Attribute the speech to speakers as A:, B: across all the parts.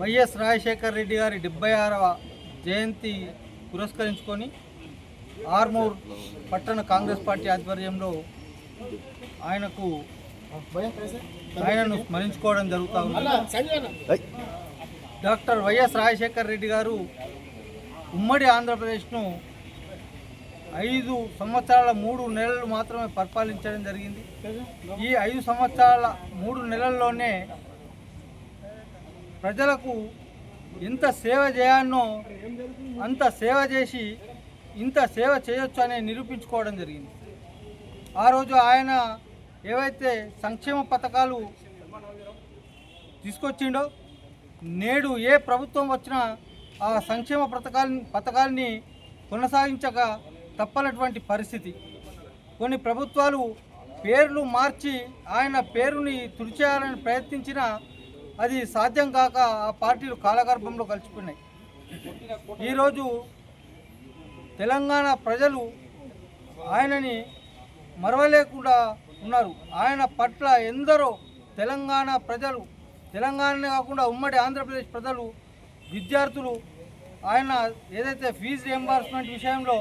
A: YS Rajasekhar Reddy గారి డెబ్బై ఆరవ జయంతి పురస్కరించుకొని ఆర్మూర్ పట్టణ కాంగ్రెస్ పార్టీ ఆధ్వర్యంలో ఆయనకు ఆయనను స్మరించుకోవడం జరుగుతూ ఉంది. డాక్టర్ వైఎస్ రాజశేఖర్ రెడ్డి గారు ఉమ్మడి ఆంధ్రప్రదేశ్ను ఐదు సంవత్సరాల మూడు నెలలు మాత్రమే పరిపాలించడం జరిగింది. ఈ ఐదు సంవత్సరాల మూడు నెలల్లోనే ప్రజలకు ఎంత సేవ చేయాలనో అంత సేవ చేసి ఇంత సేవ చేయొచ్చు అని నిరూపించుకోవడం జరిగింది. ఆ రోజు ఆయన ఏవైతే సంక్షేమ పథకాలు తీసుకొచ్చిండో నేడు ఏ ప్రభుత్వం వచ్చినా ఆ సంక్షేమ పథకాన్ని పథకాల్ని కొనసాగించక తప్పనటువంటి పరిస్థితి. కొన్ని ప్రభుత్వాలు పేర్లు మార్చి ఆయన పేరుని తుడిచేయాలని ప్రయత్నించినా అది సాధ్యం కాక ఆ పార్టీలు కాలగర్భంలో కలిసిపోయినాయి. ఈరోజు తెలంగాణ ప్రజలు ఆయనని మరవలేకుండా ఉన్నారు. ఆయన పట్ల ఎందరో తెలంగాణ ప్రజలు తెలంగాణనే కాకుండా ఉమ్మడి ఆంధ్రప్రదేశ్ ప్రజలు విద్యార్థులు ఆయన ఏదైతే ఫీజు రియంబర్స్మెంట్ విషయంలో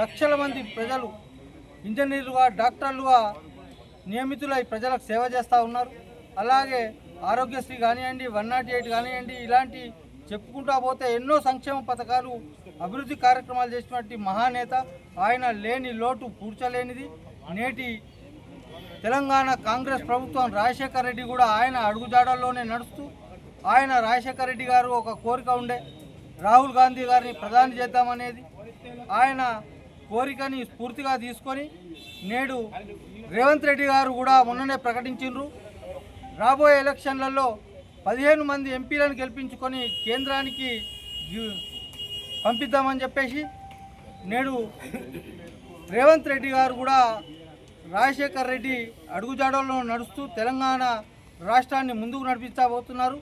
A: లక్షల మంది ప్రజలు ఇంజనీర్లుగా డాక్టర్లుగా నియమితులై ప్రజలకు సేవ చేస్తూ ఉన్నారు. అలాగే ఆరోగ్యశ్రీ కానివ్వండి వన్ నాట్ ఎయిట్ కానివ్వండి ఇలాంటి చెప్పుకుంటా పోతే ఎన్నో సంక్షేమ పథకాలు అభివృద్ధి కార్యక్రమాలు చేసినటువంటి మహానేత ఆయన లేని లోటు పూడ్చలేనిది. నేటి తెలంగాణ కాంగ్రెస్ ప్రభుత్వం రాజశేఖర రెడ్డి కూడా ఆయన అడుగుజాడల్లోనే నడుస్తూ ఆయన రాజశేఖర రెడ్డి గారు ఒక కోరిక ఉండే. రాహుల్ గాంధీ గారిని ప్రధాని చేద్దామనేది. ఆయన కోరికని స్ఫూర్తిగా తీసుకొని నేడు రేవంత్ రెడ్డి గారు కూడా మొన్ననే ప్రకటించిండ్రు. రాబోయే ఎలక్షన్లలో పదిహేను మంది ఎంపీలను గెలిపించుకొని కేంద్రానికి పంపిద్దామని చెప్పేసి నేడు రేవంత్ రెడ్డి గారు కూడా రాజశేఖర్ రెడ్డి అడుగుజాడల్లో నడుస్తూ తెలంగాణ రాష్ట్రాన్ని ముందుకు నడిపించబోతున్నారు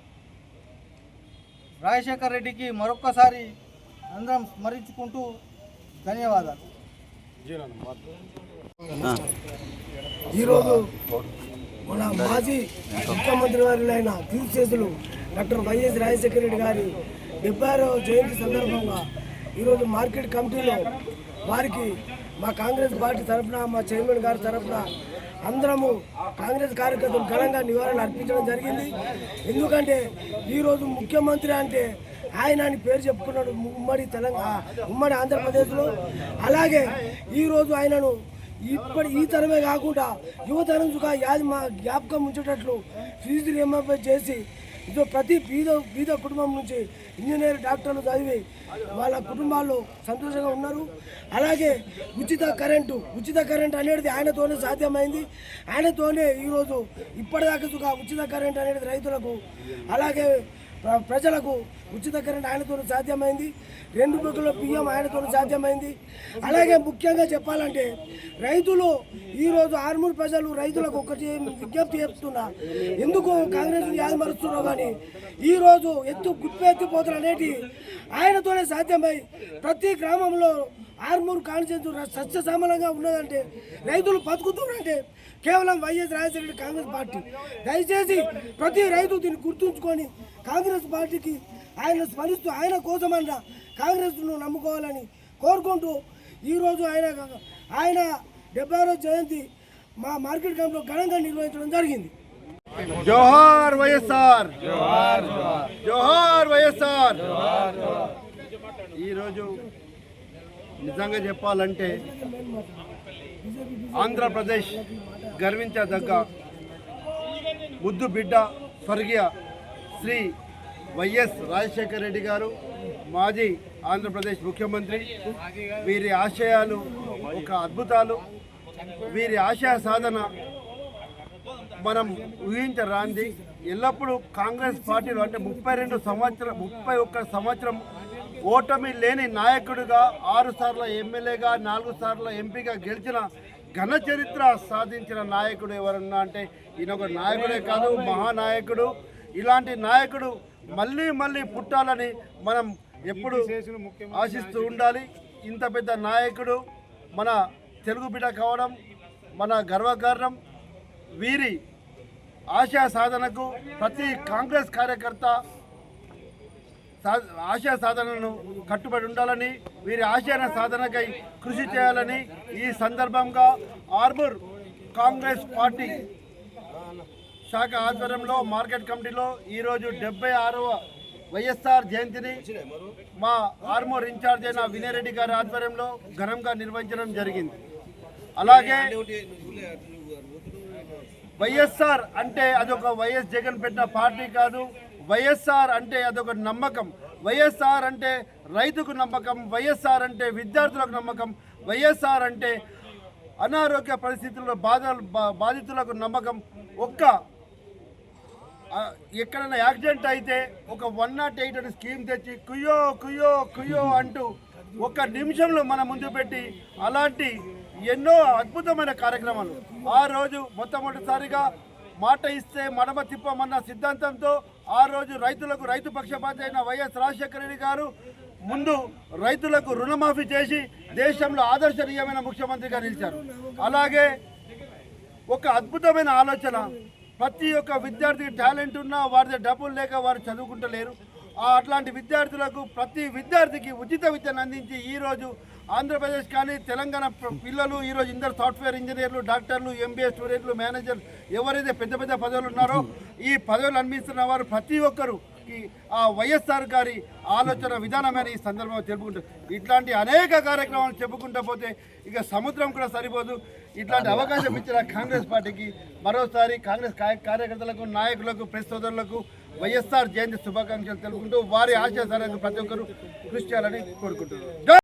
A: రాజశేఖర్ రెడ్డికి మరొక్కసారి అందరం స్మరించుకుంటూ ధన్యవాదాలు.
B: ఈరోజు మన మాజీ ముఖ్యమంత్రి వారిలైన తీర్చేతులు డాక్టర్ వైఎస్ రాజశేఖర రెడ్డి గారి డెబ్బై ఆరవ జయంతి సందర్భంగా ఈరోజు మార్కెట్ కమిటీలో వారికి మా కాంగ్రెస్ పార్టీ తరఫున మా చైర్మన్ గారి తరఫున అందరము కాంగ్రెస్ కార్యకర్తలు ఘనంగా నివారణ అర్పించడం జరిగింది. ఎందుకంటే ఈరోజు ముఖ్యమంత్రి అంటే ఆయన అని పేరు చెప్పుకున్నాడు ఉమ్మడి తెలంగాణ ఉమ్మడి ఆంధ్రప్రదేశ్లో. అలాగే ఈరోజు ఆయనను ఇప్పటి ఈ తరమే కాకుండా యువతరం సుఖ యాది మా జ్ఞాపకం ఉంచేటట్లు ఫీజు రియంబర్స్మెంట్ చేసి ఇదో ప్రతి బీద బీద కుటుంబం నుంచి ఇంజనీర్ డాక్టర్లు చదివి వాళ్ళ కుటుంబాల్లో సంతోషంగా ఉన్నారు. అలాగే ఉచిత కరెంటు ఉచిత కరెంట్ అనేది ఆయనతోనే సాధ్యమైంది. ఆయనతోనే ఈరోజు ఇప్పటిదాకా ఉచిత కరెంట్ అనేది రైతులకు అలాగే ప్రజలకు ఉచిత కరెంట్ ఆయనతో సాధ్యమైంది. రెండు బుక్కుల బియ్యం ఆయనతో సాధ్యమైంది. అలాగే ముఖ్యంగా చెప్పాలంటే రైతులు ఈరోజు ఆర్మూర్ ప్రజలు రైతులకు ఒకటి విజ్ఞప్తి చెప్తున్నా ఎందుకు కాంగ్రెస్ యాదమరుస్తున్నావు కానీ ఈరోజు ఎత్తు గుప్పెత్తిపోతులు అనేటి ఆయనతోనే సాధ్యమై ప్రతి గ్రామంలో ఆర్మూర్ కాన్స్టిట్యూన్స్ సస్యశ్యామలంగా ఉన్నదంటే రైతులు బతుకుతున్నారంటే కేవలం YS Rajasekhara Reddy Congress party. దయచేసి ప్రతి రైతు దీన్ని గుర్తుంచుకొని కాంగ్రెస్ పార్టీకి ఆయన స్మరిస్తూ ఆయన కోసమన్నా కాంగ్రెస్ను నమ్ముకోవాలని కోరుకుంటూ ఈరోజు ఆయన ఆయన డెబ్బై ఆరో జయంతి మా మార్కెట్ క్యాంప్లో ఘనంగా నిర్వహించడం జరిగింది.
C: జోహార్ వైఎస్ఆర్. జోహార్ వైఎస్ఆర్. ఈరోజు నిజంగా చెప్పాలంటే ఆంధ్రప్రదేశ్ గర్వించదగ్గ ముద్దు బిడ్డ స్వర్గీయ శ్రీ వైఎస్ రాజశేఖర రెడ్డి గారు మాజీ ఆంధ్రప్రదేశ్ ముఖ్యమంత్రి. వీరి ఆశయాలు ఒక అద్భుతాలు. వీరి ఆశయ సాధన మనం ఊహించరాంది ఎల్లప్పుడూ కాంగ్రెస్ పార్టీలో అంటే ముప్పై రెండు సంవత్సరం ముప్పై ఒక్క సంవత్సరం ఓటమి లేని నాయకుడిగా ఆరు సార్ల ఎమ్మెల్యేగా నాలుగు సార్ల ఎంపీగా గెలిచిన ఘన చరిత్ర సాధించిన నాయకుడు ఎవరన్నా అంటే ఈయన ఒక నాయకుడే కాదు మహానాయకుడు. ఇలాంటి నాయకుడు మళ్ళీ మళ్ళీ పుట్టాలని మనం ఎప్పుడు ఆశిస్తూ ఉండాలి. ఇంత పెద్ద నాయకుడు మన తెలుగు బిడ్డ కావడం మన గర్వకారణం. వీరి ఆశయ సాధనకు ప్రతి కాంగ్రెస్ కార్యకర్త ఆశయ సాధనను కట్టుబడి ఉండాలని వీరి ఆశయ సాధనకై కృషి చేయాలని ఈ సందర్భంగా ఆర్మూర్ కాంగ్రెస్ పార్టీ శాఖ ఆధ్వర్యంలో మార్కెట్ కమిటీలో ఈరోజు డెబ్బై ఆరవ వైఎస్ఆర్ జయంతిని మా ఆర్మూర్ ఇన్ఛార్జ్ అయిన వినయరెడ్డి గారి ఆధ్వర్యంలో ఘనంగా నిర్వహించడం జరిగింది. అలాగే వైఎస్ఆర్ అంటే అదొక వైఎస్ జగన్ పెట్టిన పార్టీ కాదు వైఎస్ఆర్ అంటే అదొక నమ్మకం. వైఎస్ఆర్ అంటే రైతుకు నమ్మకం వైఎస్ఆర్ అంటే విద్యార్థులకు నమ్మకం వైఎస్ఆర్ అంటే అనారోగ్య పరిస్థితుల్లో బాధ బా- బాధితులకు నమ్మకం. ఒక్క ఎక్కడైనా యాక్సిడెంట్ అయితే ఒక వన్ నాట్ ఎయిట్ అనే స్కీమ్ తెచ్చి కుయ్యో కుయ్యో కుయ్యో అంటూ ఒక నిమిషంలో మన ముందు పెట్టి అలాంటి ఎన్నో అద్భుతమైన కార్యక్రమాలు. ఆ రోజు మొట్టమొదటిసారిగా మాట ఇస్తే మడమ తిప్పమన్న సిద్ధాంతంతో ఆ రోజు రైతులకు రైతు పక్షపాత అయిన వైఎస్ రాజశేఖర రెడ్డి గారు ముందు రైతులకు రుణమాఫీ చేసి దేశంలో ఆదర్శనీయమైన ముఖ్యమంత్రిగా నిలిచారు. అలాగే ఒక అద్భుతమైన ఆలోచన ప్రతి ఒక్క విద్యార్థికి టాలెంట్ ఉన్నా వారి డబ్బులు లేక వారు చదువుకుంటలేరు. అట్లాంటి విద్యార్థులకు ప్రతి విద్యార్థికి ఉచిత విద్యను అందించి ఈరోజు ఆంధ్రప్రదేశ్ కానీ తెలంగాణ పిల్లలు ఈరోజు ఇందరు సాఫ్ట్వేర్ ఇంజనీర్లు డాక్టర్లు ఎంబీఏ స్టూడెంట్లు మేనేజర్ ఎవరైతే పెద్ద పెద్ద పదవులు ఉన్నారో ఈ పదవులు అందిస్తున్న వారు ప్రతి ఒక్కరు ఈ ఆ వైఎస్ఆర్ గారి ఆలోచన విధానమైన ఈ సందర్భంగా తెలుపుకుంటారు ఇట్లాంటి అనేక కార్యక్రమాలు చెప్పుకుంటూ పోతే ఇక సముద్రం కూడా సరిపోదు. ఇట్లాంటి అవకాశం ఇచ్చిన కాంగ్రెస్ పార్టీకి మరోసారి కాంగ్రెస్ కార్య- కార్యకర్తలకు నాయకులకు ప్రెస్ సోదరులకు వైఎస్ఆర్ జయంతి శుభాకాంక్షలు తెలుపుకుంటూ వారి ఆశయ ప్రతి ఒక్కరు కృషి చేయాలని కోరుకుంటున్నారు